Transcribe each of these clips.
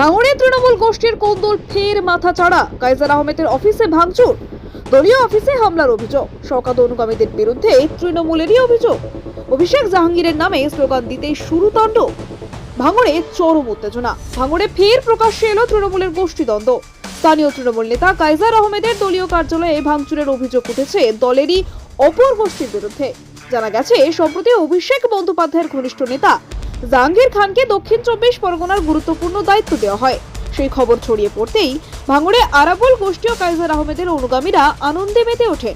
ভাঙড়ে তৃণমূল গোষ্ঠীর কোন্দল ফের মাথা চাড়া। কাইজার আহমেদের অফিসে ভাঙচুর। দলীয় অফিসে হামলার অভিযোগ। শওকাত অনুগামীদের বিরুদ্ধে তৃণমূলেরই অভিযোগ। অভিষেক জাহাঙ্গীরের নামে স্লোগান দিতেই শুরু তাণ্ডব ভাঙড়ে চরম উত্তেজনা। ভাঙড়ে ফের প্রকাশ্যে এলো তৃণমূলের গোষ্ঠীদ্বন্দ্ব স্থানীয় তৃণমূল নেতা কাইজার আহমেদের দলীয় কার্যালয়ে ভাঙচুরের অভিযোগ উঠেছে দলেরই অপর গোষ্ঠীর বিরুদ্ধে। জানা গেছে, সম্প্রতি অভিষেক বন্দ্যোপাধ্যায়ের ঘনিষ্ঠ নেতা জাহাঙ্গীর খানকে দক্ষিণ চব্বিশ পরগনার গুরুত্বপূর্ণ দায়িত্ব দেওয়া হয়। সেই খবর ছড়িয়ে পড়তেই ভাঙড়ে আরাবুল, গোষ্ঠী ও কাইজার আহমেদের অনুগামীরা আনন্দে মেতে ওঠে।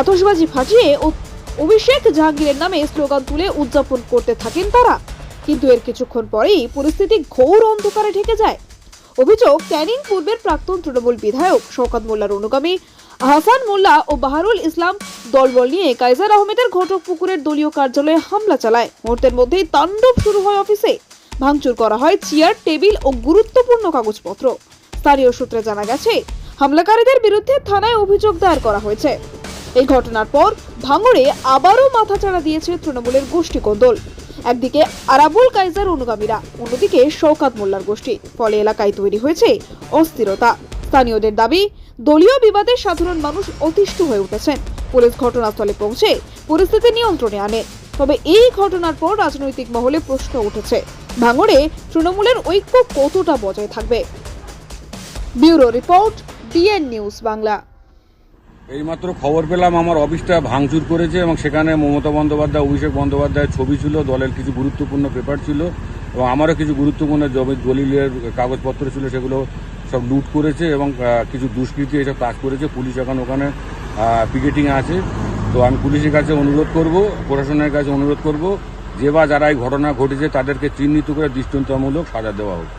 আতশবাজি ফাটিয়ে অভিষেক জাহাঙ্গীরের নামে স্লোগান তুলে উদযাপন করতে থাকেন তারা। কিন্তু এর কিছুক্ষণ পরেই পরিস্থিতি ঘোর অন্ধকারে ঢেকে যায়। অভিযোগ ক্যানিং পূর্বের প্রাক্তন তৃণমূল বিধায়ক শওকত মোল্লার অনুগামী হাসান মোল্লা ও বাহারুল ইসলাম দলবল নিয়ে কাইজার আহমেদের ঘটক পুকুরের দলীয় কার্যালয়ে হামলা চালায়। মুহূর্তের মধ্যেই তাণ্ডব শুরু হয় অফিসে। ভাঙচুর করা হয় চেয়ার, টেবিল ও গুরুত্বপূর্ণ কাগজপত্র। স্থানীয় সূত্রে জানা গেছে, হামলাকারীদের বিরুদ্ধে থানায় অভিযোগ দায়ের করা হয়েছে। এই ঘটনার পর ভাঙড়ে আবারও মাথাচাড়া দিয়েছে তৃণমূলের গোষ্ঠী কোন্দল। একদিকে আরাবুল কাইজার অনুগামীরা, অন্যদিকে শওকাত মোল্লার গোষ্ঠী। ফলে এলাকায় তৈরি হয়েছে অস্থিরতা। স্থানীয়দের দাবি দলীয় বিবাদে সাধারণ মানুষ অতিষ্ঠ হয়ে উঠেছেন। পুলিশ ঘটনাস্থলে পৌঁছে পরিস্থিতি নিয়ন্ত্রণে আনে। তবে এই ঘটনার পর রাজনৈতিক মহলে প্রশ্ন উঠেছে, ভাঙড়ে তৃণমূলের ঐক্য কতটা বজায় থাকবে? Bureau report, DN news Bangla. এইমাত্র খবর পেলাম, আমার অফিসটা ভাঙচুর করেছে এবং সেখানে মমতা বন্দ্যোপাধ্যায়, অভিষেক বন্দ্যোপাধ্যায়ের ছবি ছিল, দলের কিছু গুরুত্বপূর্ণ পেপার ছিল এবং আমারও কিছু গুরুত্বপূর্ণ জমি দলিলের কাগজপত্র ছিল, সেগুলো সব লুট করেছে এবং কিছু দুষ্কৃতি এসব কাজ করেছে। পুলিশ এখন ওখানে পিকেটিং আছে। তো আমি পুলিশের কাছে অনুরোধ করব, প্রশাসনের কাছে অনুরোধ করব, যে বা যারা এই ঘটনা ঘটেছে তাদেরকে চিহ্নিত করে দৃষ্টান্তমূলক সাজা দেওয়া হোক।